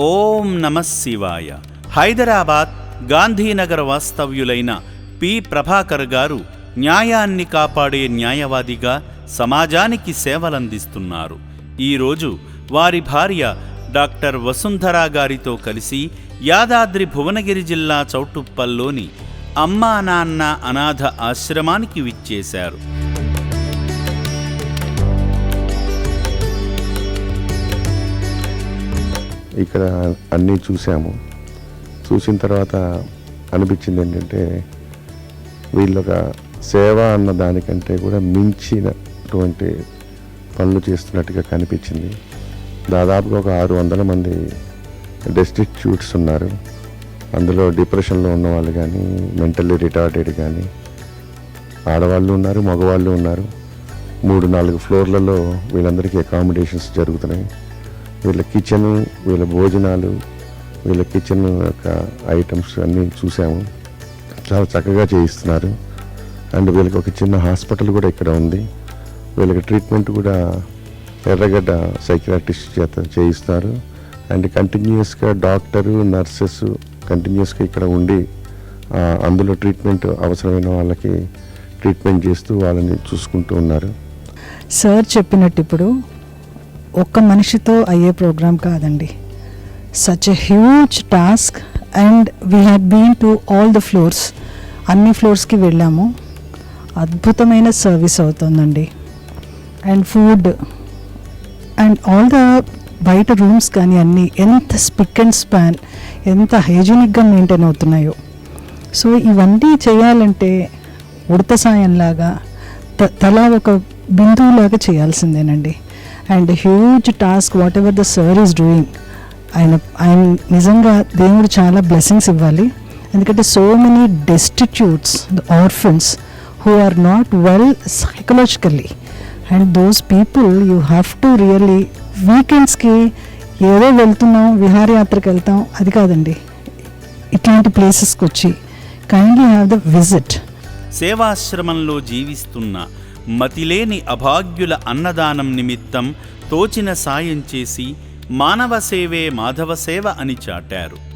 ఓం నమ శివాయ. హైదరాబాద్ గాంధీనగర్ వాస్తవ్యులైన పి. ప్రభాకర్ గారు న్యాయాన్ని కాపాడే న్యాయవాదిగా సమాజానికి సేవలందిస్తున్నారు. ఈరోజు వారి భార్య డాక్టర్ వసుంధరా గారితో కలిసి యాదాద్రి భువనగిరి జిల్లా చౌటుప్పల్లోని అమ్మా నాన్న అనాథ ఆశ్రమానికి విచ్చేశారు. ఇక్కడ అన్నీ చూసాము చూసిన తర్వాత అనిపించింది ఏంటంటే వీళ్ళొక సేవ అన్న దానికంటే కూడా మించినటువంటి పనులు చేస్తున్నట్టుగా కనిపించింది. దాదాపుగా ఒక ఆరు వందల మంది డెస్టిట్యూట్స్ ఉన్నారు. అందులో డిప్రెషన్లో ఉన్న వాళ్ళు కానీ మెంటల్లీ రిటార్డెడ్ కానీ ఆడవాళ్ళు ఉన్నారు మగవాళ్ళు ఉన్నారు. మూడు నాలుగు ఫ్లోర్లలో వీళ్ళందరికీ అకామిడేషన్స్ జరుగుతున్నాయి. వీళ్ళ కిచెన్ వీళ్ళ భోజనాలు వీళ్ళ కిచెన్ యొక్క ఐటమ్స్ అన్నీ చూసాము. చాలా చక్కగా చేయిస్తున్నారు. అండ్ వీళ్ళకి ఒక చిన్న హాస్పిటల్ కూడా ఇక్కడ ఉంది. వీళ్ళకి ట్రీట్మెంట్ కూడా ఎర్రగడ్డ సైకియాట్రిస్ట్ చేత చేయిస్తారు అండ్ కంటిన్యూస్గా డాక్టరు నర్సెస్ కంటిన్యూస్గా ఇక్కడ ఉండి అందులో ట్రీట్మెంట్ అవసరమైన వాళ్ళకి ట్రీట్మెంట్ చేస్తూ వాళ్ళని చూసుకుంటూ ఉన్నారు. సార్ చెప్పినట్టు ఇప్పుడు ఒక్క మనిషితో అయ్యే ప్రోగ్రామ్ కాదండి. Such a huge task and we had been to all the floors అన్ని ఫ్లోర్స్కి వెళ్ళాము. అద్భుతమైన సర్వీస్ అవుతుందండి. And food and all the బయట రూమ్స్ కానీ అన్నీ ఎంత స్పిక్ అండ్ స్పాన్ ఎంత హైజీనిక్గా మెయింటైన్ అవుతున్నాయో. సో ఇవన్నీ చేయాలంటే ఉడత సాయంలాగా త తలా ఒక బిందువులాగా చేయాల్సిందేనండి. And huge task whatever the sir is doing ఆయన ఆయన నిజంగా దేవుడు చాలా బ్లెస్సింగ్స్ ఇవ్వాలి. ఎందుకంటే so many destitutes the orphans who are not well psychologically and those people you have to really వీకెండ్స్కి ఏదో వెళ్తున్నాం విహారయాత్రకు వెళ్తాం అది కాదండి. ఇట్లాంటి ప్లేసెస్కి వచ్చి కైండ్లీ హ్యావ్ ద విజిట్ సేవాశ్రమంలో జీవిస్తున్న మతిలేని అభాగ్యుల అన్నదానం నిమిత్తం తోచిన సాయం చేసి మానవ సేవే మాధవ సేవ అని చాటారు.